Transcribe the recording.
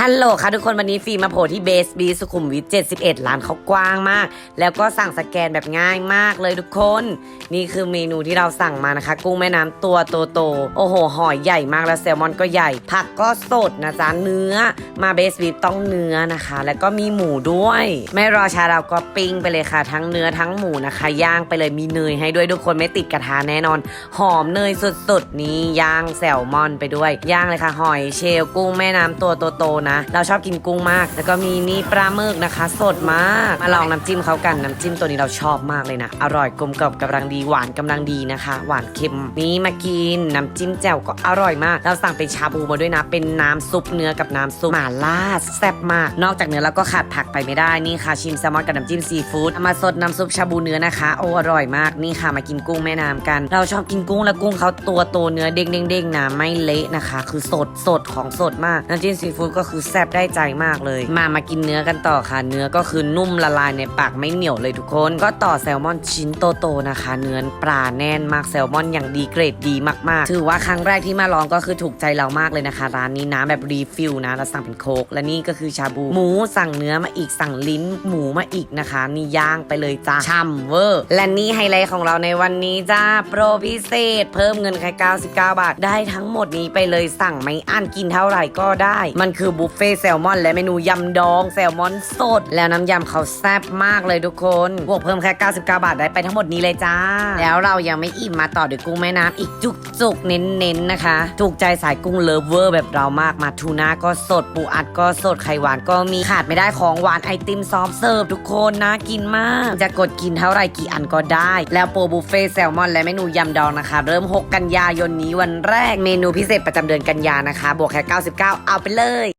ฮัลโหลค่ะทุกคนวันนี้ฟิล์มมาโผล่ที่เบสบีสุขุมวิท 71 ร้านเขากว้างมาก แล้วก็สั่งสแกนแบบง่ายมากเลยทุกคน นี่คือเมนูที่เราสั่งมานะคะ กุ้งแม่น้ำตัวโตๆโอ้โหหอยใหญ่มากแล้วแซลมอนก็ใหญ่ ผักก็สดนะจ๊ะเนื้อ มาเบสบีต้องเนื้อนะคะ แล้วก็มีหมูด้วย ไม่รอช้าเราก็ปิ้งไปเลยค่ะ ทั้งเนื้อทั้งหมูนะคะย่างไปเลยมีเนยให้ด้วยทุกคนไม่ติดกระทะแน่นอน หอมเนยสุดๆนี้ย่างแซลมอนไปด้วยย่างเลยค่ะหอยเชลล์กุ้งแม่น้ำตัวโตๆนะ เราชอบกินกุ้งมาก แล้วก็มีนี่ปลาหมึกนะคะ สดมาก มาลองน้ำจิ้มเขากัน น้ำจิ้มตัวนี้เราชอบมากเลยนะ อร่อยกลมกล่อมกำลังดีหวานกำลังดีนะคะ หวานเค็มนี่มากินน้ำจิ้มแจ่วก็อร่อยมาก เราสั่งเป็นชาบูมาด้วยนะ เป็นน้ำซุปเนื้อกับน้ำซุปหม่าล่าแซ่บมาก นอกจากเนื้อแล้วก็ขาดผักไปไม่ได้นี่ค่ะชิมแซลมอนกับน้ำจิ้มซีฟู้ดมาสดน้ำซุปชาบูเนื้อนะคะโอ้อร่อยมากนี่ค่ะมากินกุ้งแม่น้ำกัน เราชอบกินกุ้งแล้วกุ้งเขาตัวโตเนื้อเด้งเด้งเด้งๆนะไม่เละนะคะ คือสดสดของสดมากน้ำจิ้มซีฟู้ดก็คือแซ่บได้ใจมากเลย มามากินเนื้อกันต่อค่ะ เนื้อก็คือนุ่มละลายในปากไม่เหนียวเลยทุกคน ก็ต่อแซลมอนชิ้นโตๆนะคะ เนื้อปลาแน่นมากแซลมอนอย่างดีเกรดดีมากๆ ถือว่าครั้งแรกที่มาลองก็คือถูกใจเรามากเลยนะคะ ร้านนี้น้ำแบบรีฟิลนะเราสั่งเป็นโคกและนี่ก็คือชาบู หมูสั่งเนื้อมาอีกสั่งลิ้นหมูมาอีกนะคะนี่ย่างไปเลยจ้าช่ำเวอร์และนี่ไฮไลท์ของเราในวันนี้จ้าโปรพิเศษ เพิ่มเงินแค่99 บาท ได้ทั้งหมดนี้ไปเลยสั่งไม่อั้นกินเท่าไหร่ก็ได้ มันคือบุบฟเฟ่ต์แซลมอน และเมนูยำดองแซลมอนสด แล้วน้ำยำเขาแซ่บมากเลยทุกคนบวกเพิ่มแค่ 99 บาทได้ไปทั้งหมดนี้เลยจ้า แล้วเรายังไม่อิ่มมาต่อด้วยกุ้งแม่น้ำอีกจุกจุกเน้นๆนนะคะถูกใจสายกุ้งเลิฟเวอร์แบบเรามากมาทูน่าก็สดปูอัดก็สดไข่หวานก็มีขาดไม่ได้ของหวานไอติมซอฟเสิร์ฟทุกคนน่ากินมาก จะกดกินเท่าไหร่กี่อันก็ได้ แล้วโปรบุฟเฟ่ต์แซลมอนและเมนูยำดองนะคะ เริ่ม 6 กันยายนนี้วันแรกเมนูพิเศษประจำเดือนกันยานะคะ บวกแค่ 99 เอาไปเลย